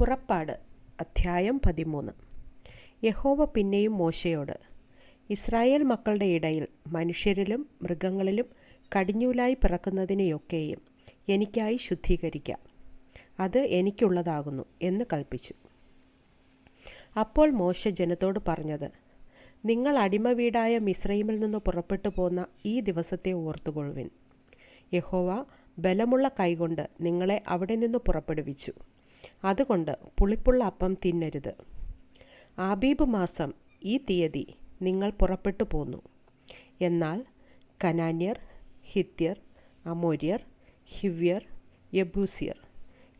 പുറപ്പാട് അധ്യായം പതിമൂന്ന്. യഹോവ പിന്നെയും മോശയോട് ഇസ്രായേൽ മക്കളുടെ ഇടയിൽ മനുഷ്യരിലും മൃഗങ്ങളിലും കടിഞ്ഞൂലായി പിറക്കുന്നതിനെയൊക്കെയും എനിക്കായി ശുദ്ധീകരിക്കാം. അത് എനിക്കുള്ളതാകുന്നു എന്ന് കൽപ്പിച്ചു. അപ്പോൾ മോശ ജനത്തോട് പറഞ്ഞത് നിങ്ങൾ അടിമ വീടായ മിശ്രൈമിൽ നിന്ന് പുറപ്പെട്ടു പോന്ന ഈ ദിവസത്തെ ഓർത്തുകൊള്ളുവിൻ. യഹോവ ബലമുള്ള കൈകൊണ്ട് നിങ്ങളെ അവിടെ നിന്ന് പുറപ്പെടുവിച്ചു. അതുകൊണ്ട് പുളിപ്പുള്ള അപ്പം തിന്നരുത്. ആബീബ് മാസം ഈ തീയതി നിങ്ങൾ പുറപ്പെട്ടു പോന്നു. എന്നാൽ കനാന്യർ ഹിത്യർ അമോര്യർ ഹിവ്യർ യബൂസിയർ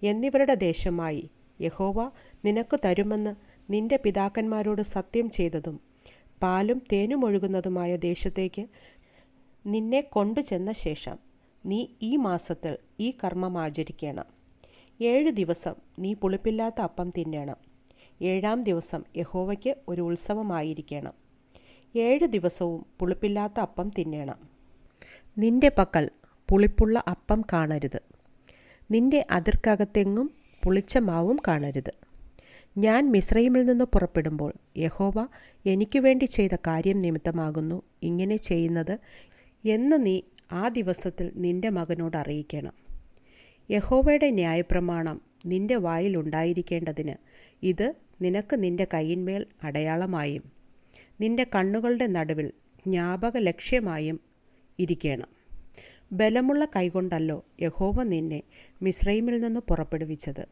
എന്നിവരുടെ ദേശമായി യഹോവ നിനക്ക് തരുമെന്ന് നിന്റെ പിതാക്കന്മാരോട് സത്യം ചെയ്തതും പാലും തേനും ഒഴുകുന്നതുമായ ദേശത്തേക്ക് നിന്നെ കൊണ്ടുചെന്ന ശേഷം നീ ഈ മാസത്തിൽ ഈ കർമ്മം ആചരിക്കണം. ഏഴ് ദിവസം നീ പുളിപ്പില്ലാത്ത അപ്പം തിന്നണം. ഏഴാം ദിവസം യഹോവയ്ക്ക് ഒരു ഉത്സവമായിരിക്കണം. ഏഴ് ദിവസവും പുളിപ്പില്ലാത്ത അപ്പം തിന്നണം. നിന്റെ പക്കൽ പുളിപ്പുള്ള അപ്പം കാണരുത്. നിന്റെ അതിർക്കകത്തെങ്ങും പുളിച്ച മാവും കാണരുത്. ഞാൻ മിശ്രയിമിൽ നിന്ന് പുറപ്പെടുമ്പോൾ യഹോവ എനിക്ക് വേണ്ടി ചെയ്ത കാര്യം നിമിത്തമാകുന്നു. ഇങ്ങനെ ചെയ്യുന്നത് എന്ന് നീ ആ ദിവസത്തിൽ നിന്റെ മകനോട് അറിയിക്കണം. യഹോവയുടെ ന്യായപ്രമാണം നിന്റെ വായിൽ ഉണ്ടായിരിക്കേണ്ടതിന് ഇത് നിനക്ക് നിന്റെ കൈയിന്മേൽ അടയാളമായും നിന്റെ കണ്ണുകളുടെ നടുവിൽ ജ്ഞാപക ലക്ഷ്യമായും ഇരിക്കണം. ബലമുള്ള കൈകൊണ്ടല്ലോ യഹോവ നിന്നെ മിശ്രൈമിൽ നിന്ന് പുറപ്പെടുവിച്ചത്.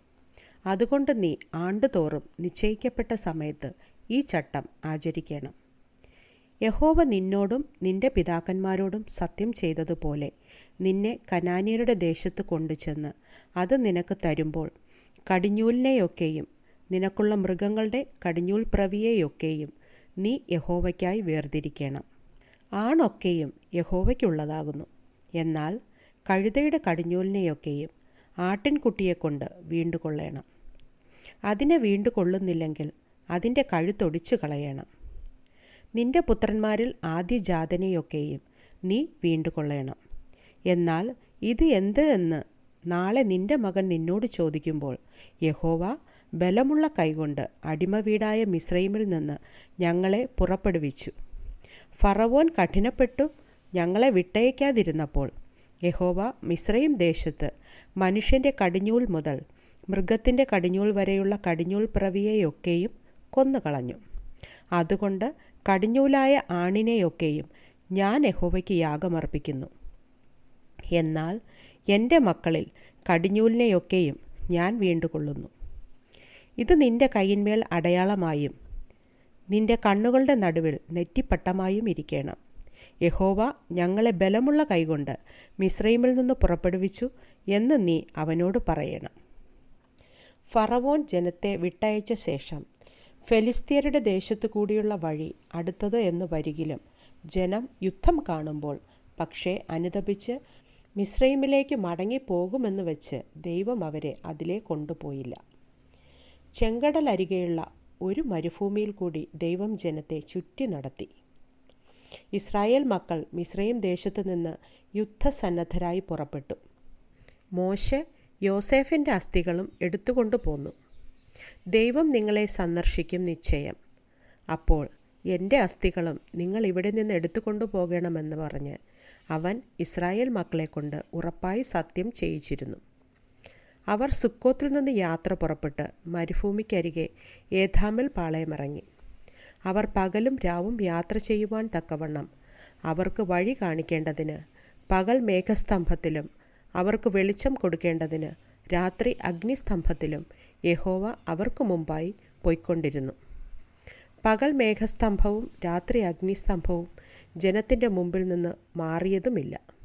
അതുകൊണ്ട് നീ ആണ്ടുതോറും നിശ്ചയിക്കപ്പെട്ട സമയത്ത് ഈ ചട്ടം ആചരിക്കണം. യഹോവ നിന്നോടും നിന്റെ പിതാക്കന്മാരോടും സത്യം ചെയ്തതുപോലെ നിന്നെ കനാനിയരുടെ ദേശത്ത് കൊണ്ടുചെന്ന് അത് നിനക്ക് തരുമ്പോൾ കടിഞ്ഞൂലിനെയൊക്കെയും നിനക്കുള്ള മൃഗങ്ങളുടെ കടിഞ്ഞൂൽ പ്രവിയെയൊക്കെയും നീ യഹോവയ്ക്കായി വേർതിരിക്കണം. ആണൊക്കെയും യഹോവയ്ക്കുള്ളതാകുന്നു. എന്നാൽ കഴുതയുടെ കടിഞ്ഞൂലിനെയൊക്കെയും ആട്ടിൻകുട്ടിയെക്കൊണ്ട് വീണ്ടുകൊള്ളണം. അതിനെ വീണ്ടുകൊള്ളുന്നില്ലെങ്കിൽ അതിന്റെ കഴുത്തൊടിച്ചു കളയണം നിന്റെ പുത്രന്മാരിൽ ആദ്യജാതനെയൊക്കെയും നീ വീണ്ടുകൊള്ളണം. എന്നാൽ ഇത് എന്ത് എന്ന് നാളെ നിന്റെ മകൻ നിന്നോട് ചോദിക്കുമ്പോൾ യഹോവ ബലമുള്ള കൈകൊണ്ട് അടിമവീടായ മിശ്രൈമിൽ നിന്ന് ഞങ്ങളെ പുറപ്പെടുവിച്ചു. ഫറവോൻ കഠിനപ്പെട്ടു ഞങ്ങളെ വിട്ടയക്കാതിരുന്നപ്പോൾ യഹോവ മിശ്രൈം ദേശത്ത് മനുഷ്യന്റെ കടിഞ്ഞൂൽ മുതൽ മൃഗത്തിന്റെ കടിഞ്ഞൂൽ വരെയുള്ള കടിഞ്ഞൂൽ പ്രവിയെയൊക്കെയും കൊന്നുകളഞ്ഞു. അതുകൊണ്ട് കടിഞ്ഞൂലായ ആണിനെയൊക്കെയും ഞാൻ യഹോവയ്ക്ക് യാഗമർപ്പിക്കുന്നു. എന്നാൽ എന്റെ മക്കളിൽ കടിഞ്ഞൂലിനെയൊക്കെയും ഞാൻ വീണ്ടുകൊള്ളുന്നു. ഇത് നിന്റെ കൈയിന്മേൽ അടയാളമായും നിന്റെ കണ്ണുകളുടെ നടുവിൽ നെറ്റിപ്പട്ടമായും ഇരിക്കണം. യഹോവ ഞങ്ങളെ ബലമുള്ള കൈകൊണ്ട് മിശ്രൈമിൽ നിന്ന് പുറപ്പെടുവിച്ചു എന്ന് നീ അവനോട് പറയണം. ഫറവോൻ ജനത്തെ വിട്ടയച്ച ശേഷം ഫെലിസ്തീയരുടെ ദേശത്തു കൂടിയുള്ള വഴി അടുത്തത് എന്ന് വരികിലും ജനം യുദ്ധം കാണുമ്പോൾ പക്ഷേ അനുതപിച്ച് മിശ്രൈമിലേക്ക് മടങ്ങിപ്പോകുമെന്ന് വെച്ച് ദൈവം അവരെ അതിലേ കൊണ്ടുപോയില്ല. ചെങ്കടലരികെയുള്ള ഒരു മരുഭൂമിയിൽ കൂടി ദൈവം ജനത്തെ ചുറ്റി നടത്തി. ഇസ്രായേൽ മക്കൾ മിശ്രൈം ദേശത്തു നിന്ന് യുദ്ധസന്നദ്ധരായി പുറപ്പെട്ടു. മോശെ യോസേഫിന്റെ അസ്ഥികളും എടുത്തുകൊണ്ടു പോന്നു. ദൈവം നിങ്ങളെ സന്ദർശിക്കും നിശ്ചയം. അപ്പോൾ എന്റെ അസ്ഥികളും നിങ്ങൾ ഇവിടെ നിന്ന് എടുത്തുകൊണ്ടു പോകണമെന്ന് പറഞ്ഞ് അവൻ ഇസ്രായേൽ മക്കളെ കൊണ്ട് ഉറപ്പായി സത്യം ചെയ്യിച്ചിരുന്നു. അവർ സുക്കോത്തിൽ നിന്ന് യാത്ര പുറപ്പെട്ട് മരുഭൂമിക്കരികെ ഏഥാമൽ പാളയമിറങ്ങി. അവർ പകലും രാവും യാത്ര ചെയ്യുവാൻ തക്കവണ്ണം അവർക്ക് വഴി കാണിക്കേണ്ടതിന് പകൽ മേഘസ്തംഭത്തിലും അവർക്ക് വെളിച്ചം കൊടുക്കേണ്ടതിന് രാത്രി അഗ്നിസ്തംഭത്തിലും യഹോവ അവർക്കു മുമ്പായി പൊയ്ക്കൊണ്ടിരുന്നു. പകൽ മേഘസ്തംഭവും രാത്രി അഗ്നിസ്തംഭവും ജനത്തിന്റെ മുമ്പിൽ നിന്ന് മാറിയതുമില്ല.